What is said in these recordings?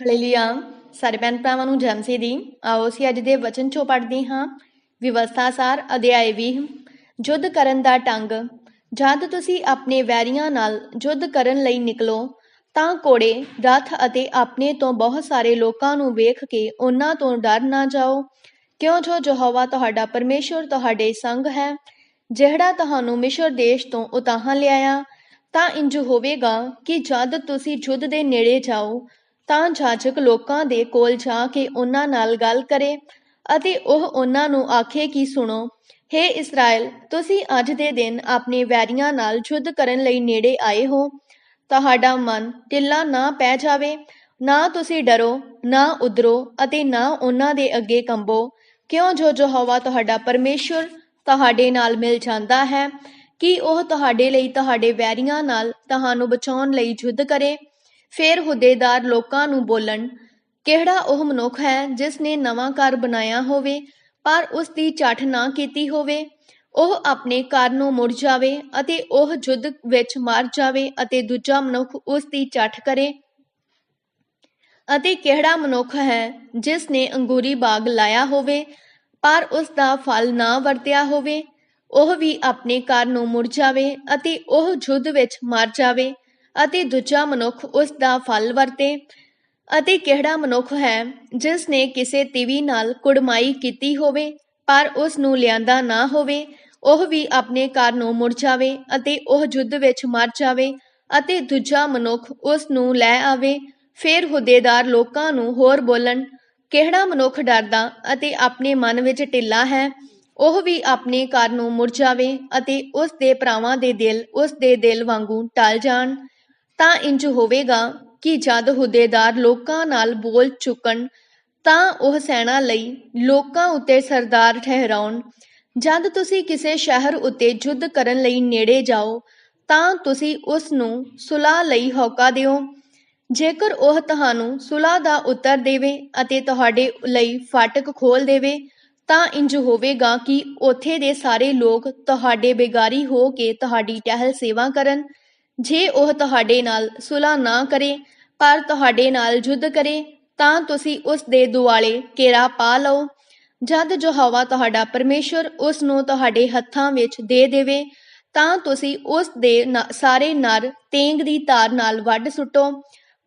Hallelujah ਸਾਰੇ ਭੈਣ ਭਰਾਵਾਂ ਨੂੰ ਜਮਸੇ ਦੀ ਆਓ ਅਸੀਂ ਅੱਜ ਦੇ ਵਚਨ ਚੋਂ ਪੜ੍ਹਦੇ ਹਾਂ। ਵਿਵਸਥਾ ਅਧਿਆਇ 20 ਯੁੱਧ ਕਰਨ ਦਾ ਢੰਗ ਜਦ ਤੁਸੀਂ ਆਪਣੇ ਵੈਰੀਆਂ ਨਾਲ ਯੁੱਧ ਕਰਨ ਲਈ ਨਿਕਲੋ, ਤਾਂ ਕੋੜੇ, ਰਥ ਅਤੇ ਆਪਣੇ ਤੋਂ ਬਹੁਤ ਸਾਰੇ ਲੋਕਾਂ ਨੂੰ ਵੇਖ ਕੇ ਉਹਨਾਂ ਤੋਂ ਡਰ ਨਾ ਜਾਓ। ਕਿਉਂ ਜੋ ਯਹੋਵਾ ਤੁਹਾਡਾ ਪਰਮੇਸ਼ਵਰ ਤੁਹਾਡੇ ਸੰਗ ਹੈ, ਜਿਹੜਾ ਤੁਹਾਨੂੰ ਮਿਸ਼ਰ ਦੇਸ਼ ਤੋਂ ਉਤਾਹਾਂ ਲਿਆਇਆ, ਤਾਂ ਇੰਜ ਹੋਵੇਗਾ ਕਿ ਜਦ ਤੁਸੀਂ ਯੁੱਧ ਦੇ ਨੇੜੇ ਜਾਓ ਤਾਂ ਜਾਜਕ ਲੋਕਾਂ ਦੇ ਕੋਲ ਜਾ ਕੇ ਉਹਨਾਂ ਨਾਲ ਗੱਲ ਕਰੇ ਅਤੇ ਉਹ ਉਹਨਾਂ ਨੂੰ ਆਖੇ ਕਿ ਸੁਣੋ, ਹੇ ਇਸਰਾਇਲ, ਤੁਸੀਂ ਅੱਜ ਦੇ ਦਿਨ ਆਪਣੇ ਵੈਰੀਆਂ ਨਾਲ ਯੁੱਧ ਕਰਨ ਲਈ ਨੇੜੇ ਆਏ ਹੋ। ਤੁਹਾਡਾ ਮਨ ਢਿੱਲਾ ਨਾ ਪੈ ਜਾਵੇ, ਨਾ ਤੁਸੀਂ ਡਰੋ, ਨਾ ਉਧਰੋ ਅਤੇ ਨਾ ਉਹਨਾਂ ਦੇ ਅੱਗੇ ਕੰਬੋ। ਕਿਉਂ ਜੋ ਯਹੋਵਾ ਤੁਹਾਡਾ ਪਰਮੇਸ਼ਵਰ ਤੁਹਾਡੇ ਨਾਲ ਮਿਲ ਜਾਂਦਾ ਹੈ, ਕਿ ਉਹ ਤੁਹਾਡੇ ਲਈ ਤੁਹਾਡੇ ਵੈਰੀਆਂ ਨਾਲ ਤੁਹਾਨੂੰ ਬਚਾਉਣ ਲਈ ਯੁੱਧ ਕਰੇ? ਫੇਰ ਅਹੁਦੇਦਾਰ ਲੋਕਾਂ ਨੂੰ ਬੋਲਣ, ਕਿਹੜਾ ਉਹ ਮਨੁੱਖ ਹੈ ਜਿਸ ਨੇ ਨਵਾਂ ਘਰ ਬਣਾਇਆ ਹੋਵੇ, ਪਰ ਉਸ ਦੀ ਚੱਠ ਨਾ ਕੀਤੀ ਹੋਵੇ? ਉਹ ਆਪਣੇ ਘਰ ਨੂੰ ਮੁੜ ਜਾਵੇ ਅਤੇ ਉਹ ਯੁੱਧ ਵਿੱਚ ਮਾਰ ਜਾਵੇ ਅਤੇ ਦੂਜਾ ਮਨੁੱਖ ਉਸ ਦੀ ਚੱਠ ਕਰੇ? ਅਤੇ ਕਿਹੜਾ ਮਨੁੱਖ ਹੈ ਜਿਸ ਨੇ ਅੰਗੂਰੀ ਬਾਗ ਲਾਇਆ ਹੋਵੇ, ਪਰ ਉਸ ਦਾ ਫਲ ਨਾ ਵਰਤਿਆ ਹੋਵੇ? ਉਹ ਵੀ ਆਪਣੇ ਘਰ ਨੂੰ ਮੁੜ ਜਾਵੇ ਅਤੇ ਉਹ ਯੁੱਧ ਵਿੱਚ ਮਰ ਜਾਵੇ ਅਤੇ ਦੂਜਾ ਮਨੁੱਖ ਉਸ ਦਾ ਫਲ ਵਰਤੇ ਅਤੇ ਕਿਹੜਾ ਮਨੁੱਖ ਹੈ ਜਿਸ ਨੇ ਕਿਸੇ ਤੀਵੀ ਨਾਲ ਕੁੜਮਾਈ ਕੀਤੀ ਹੋਵੇ, ਪਰ ਉਸ ਨੂੰ ਲਿਆਂਦਾ ਨਾ ਹੋਵੇ, ਉਹ ਵੀ ਆਪਣੇ ਘਰ ਨੂੰ ਮੁੜ ਜਾਵੇ ਅਤੇ ਉਹ ਯੁੱਧ ਵਿੱਚ ਮਰ ਜਾਵੇ ਅਤੇ ਦੂਜਾ ਮਨੁੱਖ ਉਸ ਨੂੰ ਲੈ ਆਵੇ, ਫਿਰ ਹੁਦੇਦਾਰ ਲੋਕਾਂ ਨੂੰ ਹੋਰ ਬੋਲਣ, ਕਿਹੜਾ ਮਨੁੱਖ ਡਰਦਾ ਅਤੇ ਆਪਣੇ ਮਨ ਵਿੱਚ ਢਿੱਲਾ ਹੈ, ਉਹ ਵੀ ਆਪਣੇ ਘਰ ਨੂੰ ਮੁੜ ਜਾਵੇ ਅਤੇ ਉਸ ਦੇ ਭਰਾਵਾਂ ਦੇ ਦਿਲ ਉਸ ਦੇ ਦਿਲ ਵਾਂਗੂ ਟਲ ਜਾਣ। ਤਾਂ ਇੰਜ ਹੋਵੇਗਾ ਕਿ ਜਦ ਹੁਦੇਦਾਰ ਲੋਕਾਂ ਨਾਲ ਬੋਲ ਚੁੱਕਣ, ਤਾਂ ਉਹ ਸੈਨਾ ਲਈ ਲੋਕਾਂ ਉੱਤੇ ਸਰਦਾਰ ਠਹਿਰਾਉਣ। ਜਦ ਤੁਸੀਂ ਕਿਸੇ ਸ਼ਹਿਰ ਉੱਤੇ ਯੁੱਧ ਕਰਨ ਲਈ ਨੇੜੇ ਜਾਓ, ਤਾਂ ਤੁਸੀਂ ਉਸ ਨੂੰ ਸੁਲਾਹ ਲਈ ਹੌਕਾ ਦਿਓ। ਜੇਕਰ ਉਹ ਤੁਹਾਨੂੰ ਸੁਲਾਹ ਦਾ ਉੱਤਰ ਦੇਵੇ ਅਤੇ ਤੁਹਾਡੇ ਲਈ ਫਾਟਕ ਖੋਲ ਦੇਵੇ, ਤਾਂ ਇੰਜ ਹੋਵੇਗਾ ਕਿ ਉੱਥੇ ਦੇ ਸਾਰੇ ਲੋਕ ਤੁਹਾਡੇ ਬੇਗਾਰੀ ਹੋ ਕੇ ਤੁਹਾਡੀ ਟਹਿਲ ਸੇਵਾ ਕਰਨ ਜੇ ਉਹ ਤੁਹਾਡੇ ਨਾਲ ਸੁਲਾਹ ਨਾ ਕਰੇ, ਪਰ ਤੁਹਾਡੇ ਨਾਲ ਯੁੱਧ ਕਰੇ, ਤਾਂ ਤੁਸੀਂ ਉਸ ਦੇ ਦੁਆਲੇ ਘੇਰਾ ਪਾ ਲਓ। ਜਦ ਯਹੋਵਾ ਤੁਹਾਡਾ ਪਰਮੇਸ਼ਰ ਉਸ ਨੂੰ ਤੁਹਾਡੇ ਹੱਥਾਂ ਵਿੱਚ ਦੇ ਦੇਵੇ, ਤਾਂ ਤੁਸੀਂ ਉਸ ਦੇ ਸਾਰੇ ਨਰ ਤੇਂਗ ਦੀ ਤਾਰ ਨਾਲ ਵੱਢ ਸੁੱਟੋ।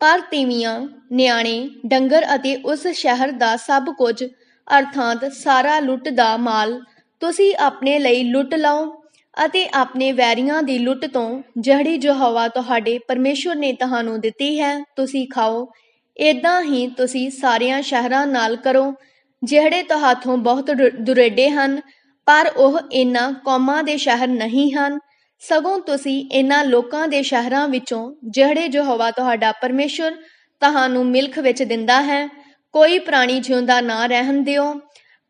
ਪਰ ਤੀਵੀਆਂ, ਨਿਆਣੇ, ਡੰਗਰ ਅਤੇ ਉਸ ਸ਼ਹਿਰ ਦਾ ਸਭ ਕੁਝ, ਅਰਥਾਤ ਸਾਰਾ ਲੁੱਟ ਦਾ ਮਾਲ, ਤੁਸੀਂ ਆਪਣੇ ਲਈ ਲੁੱਟ ਲਓ। ਅਤੇ ਆਪਣੇ ਵੈਰੀਆਂ ਦੀ ਲੁੱਟ ਤੋਂ ਜਿਹੜੀ ਹਵਾ ਤੁਹਾਡੇ ਪਰਮੇਸ਼ਵਰ ਨੇ ਤੁਹਾਨੂੰ ਦਿੱਤੀ ਹੈ, ਤੁਸੀਂ ਖਾਓ। ਏਦਾਂ ਹੀ ਤੁਸੀਂ ਸਾਰਿਆਂ ਸ਼ਹਿਰਾਂ ਨਾਲ ਕਰੋ, ਜਿਹੜੇ ਤੁਹਾਥੋਂ ਬਹੁਤ ਦੁਰੇਡੇ ਹਨ, ਪਰ ਉਹ ਇਨ੍ਹਾਂ ਕੌਮਾਂ ਦੇ ਸ਼ਹਿਰ ਨਹੀਂ ਹਨ। ਸਗੋਂ ਤੁਸੀਂ ਇਨ੍ਹਾਂ ਲੋਕਾਂ ਦੇ ਸ਼ਹਿਰਾਂ ਵਿੱਚੋਂ ਜਿਹੜੇ ਜੋ ਹਵਾ ਤੁਹਾਡਾ ਪਰਮੇਸ਼ਵਰ ਤੁਹਾਨੂੰ ਮਿਲਖ ਵਿੱਚ ਦਿੰਦਾ ਹੈ, ਕੋਈ ਪ੍ਰਾਣੀ ਜਿਉਂਦਾ ਨਾ ਰਹਿਣ ਦਿਓ।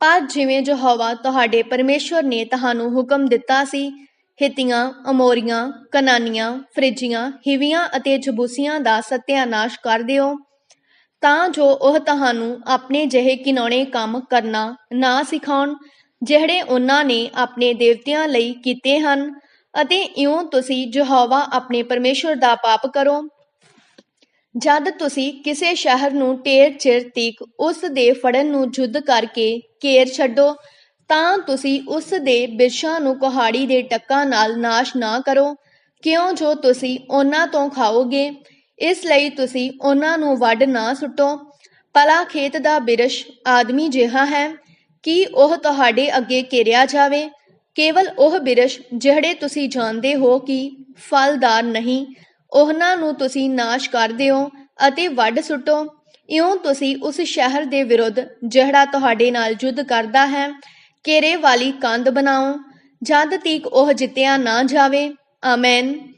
ਪਰ ਜਿਵੇਂ ਯਹੋਵਾ ਤੁਹਾਡੇ ਪਰਮੇਸ਼ਵਰ ਨੇ ਤੁਹਾਨੂੰ ਹੁਕਮ ਦਿੱਤਾ ਸੀ, ਹਿੱਤੀਆਂ, ਅਮੋਰੀਆਂ, ਕਨਾਨੀਆਂ, ਫਰਿਜੀਆਂ, ਹਿਵੀਆਂ ਅਤੇ ਜਬੂਸੀਆਂ ਦਾ ਸਤਿਆਨਾਸ਼ ਕਰ ਦਿਓ। ਤਾਂ ਜੋ ਉਹ ਤੁਹਾਨੂੰ ਆਪਣੇ ਜਿਹੇ ਕਿਨੌਣੇ ਕੰਮ ਕਰਨਾ ਨਾ ਸਿਖਾਉਣ, ਜਿਹੜੇ ਉਹਨਾਂ ਨੇ ਆਪਣੇ ਦੇਵਤਿਆਂ ਲਈ ਕੀਤੇ ਹਨ ਅਤੇ ਇਉਂ ਤੁਸੀਂ ਯਹੋਵਾ ਆਪਣੇ ਪਰਮੇਸ਼ਵਰ ਦਾ ਪਾਪ ਕਰੋ। ਜਦ ਤੁਸੀਂ ਕਿਸੇ ਸ਼ਹਿਰ ਨੂੰ ਢੇਰ ਚਿਰ ਤੀਕ ਉਸ ਦੇ ਫੜਨ ਨੂੰ ਜੁੱਧ ਕਰਕੇ ਘੇਰ ਛੱਡੋ, ਤਾਂ ਤੁਸੀਂ ਉਸ ਦੇ ਬਿਰਸ਼ਾਂ ਨੂੰ ਕੁਹਾੜੀ ਦੇ ਟੱਕਾਂ ਨਾਲ ਨਾਸ਼ ਨਾ ਕਰੋ। ਕਿਉਂ ਜੋ ਤੁਸੀਂ ਉਹਨਾਂ ਤੋਂ ਖਾਓਗੇ, ਇਸ ਲਈ ਤੁਸੀਂ ਉਹਨਾਂ ਨੂੰ ਵੱਢ ਨਾ ਸੁੱਟੋ। ਪਲਾ ਖੇਤ ਦਾ ਬਿਰਸ਼ ਆਦਮੀ ਜਿਹਾ ਹੈ, ਕਿ ਉਹ ਤੁਹਾਡੇ ਅੱਗੇ ਘੇਰਿਆ ਜਾਵੇ? ਕੇਵਲ ਉਹ ਬਿਰਸ਼ ਜਿਹੜੇ ਤੁਸੀਂ ਜਾਣਦੇ ਹੋ ਕਿ ਫਲਦਾਰ ਨਹੀਂ ਉਹਨਾਂ ਨੂੰ ਤੁਸੀਂ ਨਾਸ਼ ਕਰ ਦਿਓ ਅਤੇ ਵੱਢ ਸੁੱਟੋ। ਇਉਂ ਤੁਸੀਂ ਉਸ ਸ਼ਹਿਰ ਦੇ ਵਿਰੁੱਧ ਜਿਹੜਾ ਤੁਹਾਡੇ ਨਾਲ ਯੁੱਧ ਕਰਦਾ ਹੈ, ਘੇਰੇ ਵਾਲੀ ਕੰਧ ਬਣਾਓ। ਜਦ ਤੀਕ ਉਹ ਜਿੱਤਿਆ ਨਾ ਜਾਵੇ, ਆਮੇਨ।